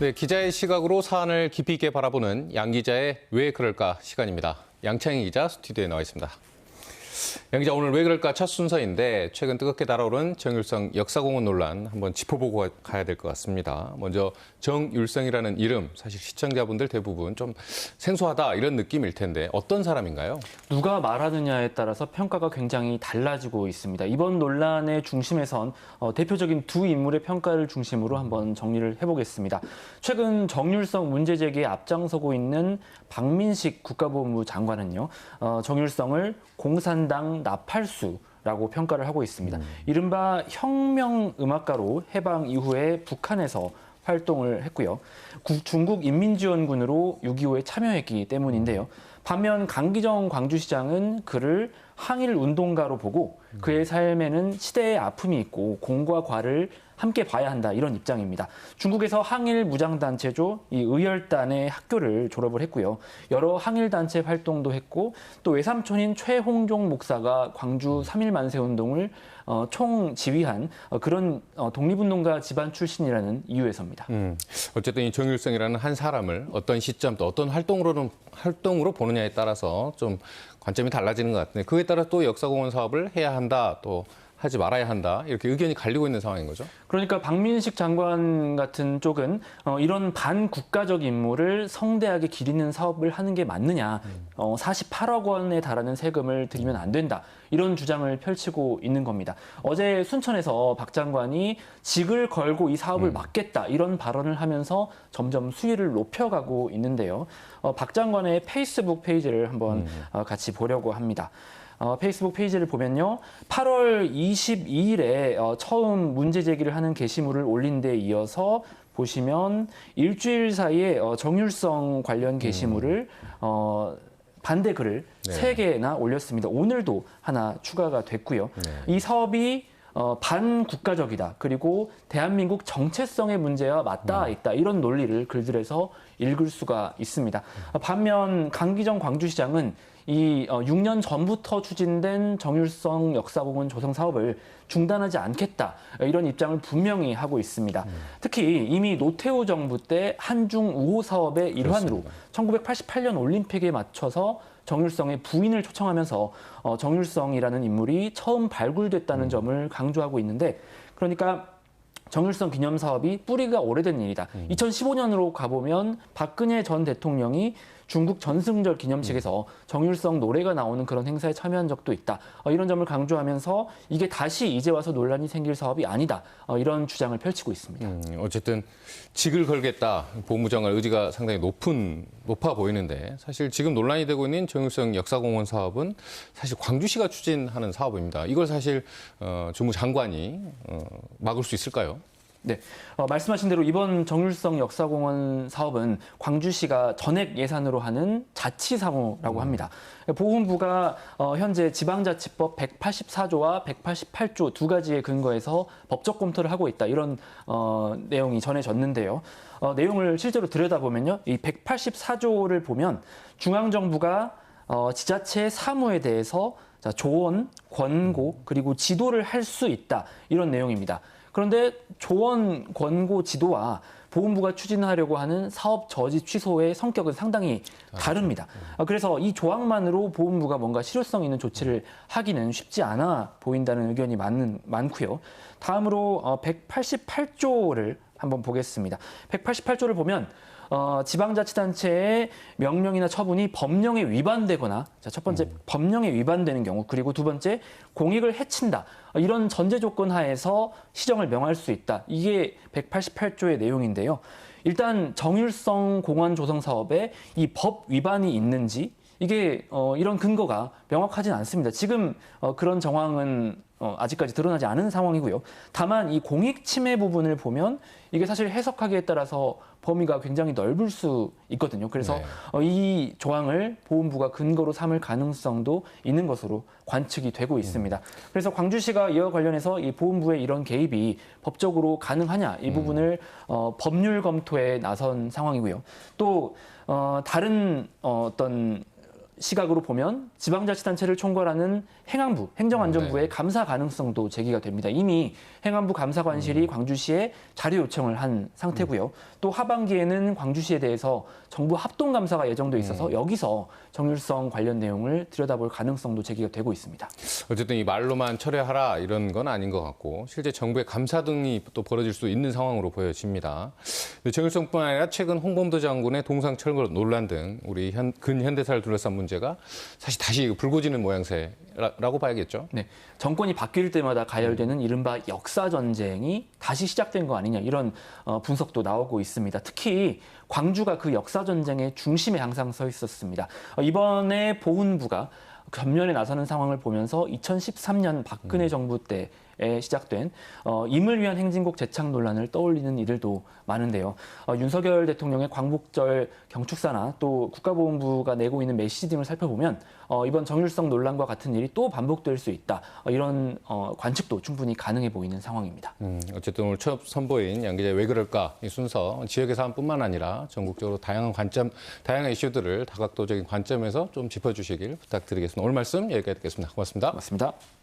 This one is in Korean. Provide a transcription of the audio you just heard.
네, 기자의 시각으로 사안을 깊이 있게 바라보는 양 기자의 왜 그럴까 시간입니다. 양창희 기자 스튜디오에 나와 있습니다. 양 기자 오늘 왜 그럴까 첫 순서인데 최근 뜨겁게 달아오른 정율성 역사공원 논란 한번 짚어보고 가야 될 것 같습니다. 먼저 정율성이라는 이름 사실 시청자분들 대부분 좀 생소하다 이런 느낌일 텐데 어떤 사람인가요? 누가 말하느냐에 따라서 평가가 굉장히 달라지고 있습니다. 이번 논란의 중심에선 어, 대표적인 두 인물의 평가를 중심으로 한번 정리를 해보겠습니다. 최근 정율성 문제 제기에 앞장서고 있는 박민식 국가보훈부 장관은요, 어, 정율성을 공산 당 나팔수 라고 평가를 하고 있습니다. 이른바 혁명 음악가로 해방 이후에 북한에서 활동을 했고요. 국- 중국 인민지원군으로 6.25에 참여했기 때문인데요. 반면 강기정 광주시장은 그를 항일 운동가로 보고 그의 삶에는 시대의 아픔이 있고 공과 과를 함께 봐야 한다 이런 입장입니다. 중국에서 항일 무장단체죠 이 의열단의 학교를 졸업을 했고요. 여러 항일 단체 활동도 했고 또 외삼촌인 최홍종 목사가 광주 3.1 만세 운동을 어, 총 지휘한 어, 그런 어, 독립운동가 집안 출신이라는 이유에서입니다. 음, 어쨌든 이 정율성이라는 한 사람을 어떤 시점 또 어떤 활동으로는 활동으로 보느냐에 따라서 좀 관점이 달라지는 것 같은데 그에 따라 또 역사공원 사업을 해야 한다 또 하지 말아야 한다 이렇게 의견이 갈리고 있는 상황인 거죠. 그러니까 박민식 장관 같은 쪽은 어, 이런 반국가적 인물을 성대하게 기리는 사업을 하는 게 맞느냐. 어, 48억 원에 달하는 세금을 들이면 안 된다. 이런 주장을 펼치고 있는 겁니다. 어제 순천에서 박 장관이 직을 걸고 이 사업을 막겠다. 이런 발언을 하면서 점점 수위를 높여가고 있는데요. 어, 박 장관의 페이스북 페이지를 한번 어, 같이 보려고 합니다. 어, 페이스북 페이지를 보면요. 8월 22일에 어, 처음 문제 제기를 하는 게시물을 올린 데 이어서 보시면 일주일 사이에 어, 정율성 관련 게시물을 어, 반대 글을 네. 세 개나 올렸습니다. 오늘도 하나 추가가 됐고요. 네. 이 사업이 어, 반국가적이다. 그리고 대한민국 정체성의 문제와 맞닿아 있다. 이런 논리를 글들에서 읽을 수가 있습니다. 반면 강기정 광주시장은 이 어, 6년 전부터 추진된 정율성 역사공원 조성 사업을 중단하지 않겠다. 이런 입장을 분명히 하고 있습니다. 특히 이미 노태우 정부 때 한중 우호 사업의 일환으로 1988년 올림픽에 맞춰서 정율성의 부인을 초청하면서 어, 정율성이라는 인물이 처음 발굴됐다는 점을 강조하고 있는데 그러니까 정율성 기념 사업이 뿌리가 오래된 일이다. 2015년으로 가보면 박근혜 전 대통령이 중국 전승절 기념식에서 정율성 노래가 나오는 그런 행사에 참여한 적도 있다. 어, 이런 점을 강조하면서 이게 다시 이제 와서 논란이 생길 사업이 아니다. 어, 이런 주장을 펼치고 있습니다. 음, 어쨌든 직을 걸겠다 보무장관 의지가 상당히 높은 높아 보이는데 사실 지금 논란이 되고 있는 정율성 역사공원 사업은 사실 광주시가 추진하는 사업입니다. 이걸 사실 어, 주무 장관이 어, 막을 수 있을까요? 네, 어, 말씀하신 대로 이번 정율성 역사공원 사업은 광주시가 전액 예산으로 하는 자치사무라고 합니다. 보훈부가 어, 현재 지방자치법 184조와 188조 두 가지의 근거에서 법적 검토를 하고 있다 이런 어, 내용이 전해졌는데요. 어, 내용을 실제로 들여다보면요, 이 184조를 보면 중앙정부가 어, 지자체 사무에 대해서 자, 조언, 권고, 그리고 지도를 할 수 있다. 이런 내용입니다. 그런데 조언, 권고, 지도와 보훈부가 추진하려고 하는 사업 저지 취소의 성격은 상당히 다릅니다. 어, 그래서 이 조항만으로 보훈부가 뭔가 실효성 있는 조치를 하기는 쉽지 않아 보인다는 의견이 많은, 많고요. 다음으로 어, 188조를 한번 보겠습니다. 188조를 보면 어, 지방자치단체의 명령이나 처분이 법령에 위반되거나 자, 첫 번째 법령에 위반되는 경우 그리고 두 번째 공익을 해친다. 어, 이런 전제 조건 하에서 시정을 명할 수 있다. 이게 188조의 내용인데요. 일단 정율성 공원 조성 사업에 이 법 위반이 있는지 이게 어, 이런 근거가 명확하진 않습니다. 지금 어, 그런 정황은 어, 아직까지 드러나지 않은 상황이고요. 다만 이 공익 침해 부분을 보면 이게 사실 해석하기에 따라서 범위가 굉장히 넓을 수 있거든요. 그래서 네. 어, 이 조항을 보훈부가 근거로 삼을 가능성도 있는 것으로 관측이 되고 있습니다. 그래서 광주시가 이와 관련해서 이 보훈부의 이런 개입이 법적으로 가능하냐 이 부분을 어, 법률 검토에 나선 상황이고요. 또 어, 다른 어, 어떤 시각으로 보면 지방자치단체를 총괄하는 행안부, 행정안전부의 감사 가능성도 제기가 됩니다. 이미 행안부 감사관실이 광주시에 자료 요청을 한 상태고요. 또 하반기에는 광주시에 대해서 정부 합동 감사가 예정돼 있어서 여기서 정율성 관련 내용을 들여다볼 가능성도 제기가 되고 있습니다. 어쨌든 이 말로만 철회하라 이런 건 아닌 것 같고 실제 정부의 감사 등이 또 벌어질 수 있는 상황으로 보여집니다. 근데 정일성뿐 아니라 최근 홍범도 장군의 동상 철거 논란 등 우리 현, 근현대사를 둘러싼 문제 가 사실 다시 불거지는 모양새라고 봐야겠죠. 네, 정권이 바뀔 때마다 가열되는 이른바 역사 전쟁이 다시 시작된 거 아니냐 이런 어, 분석도 나오고 있습니다. 특히 광주가 그 역사 전쟁의 중심에 항상 서 있었습니다. 어, 이번에 보훈부가 전면에 나서는 상황을 보면서 2013년 박근혜 정부 때에 시작된 어, 임을 위한 행진곡 재창 논란을 떠올리는 이들도 많은데요. 어, 윤석열 대통령의 광복절 경축사나 또 국가보훈부가 내고 있는 메시지 등을 살펴보면 어, 이번 정율성 논란과 같은 일이 또 반복될 수 있다. 어, 이런 어, 관측도 충분히 가능해 보이는 상황입니다. 음, 어쨌든 오늘 첫 선보인 양 기자의 왜 그럴까 이 순서 지역의 사안뿐만 아니라 전국적으로 다양한 관점, 다양한 이슈들을 다각도적인 관점에서 좀 짚어주시길 부탁드리겠습니다. 오늘 말씀 여기까지 듣겠습니다. 고맙습니다. 고맙습니다.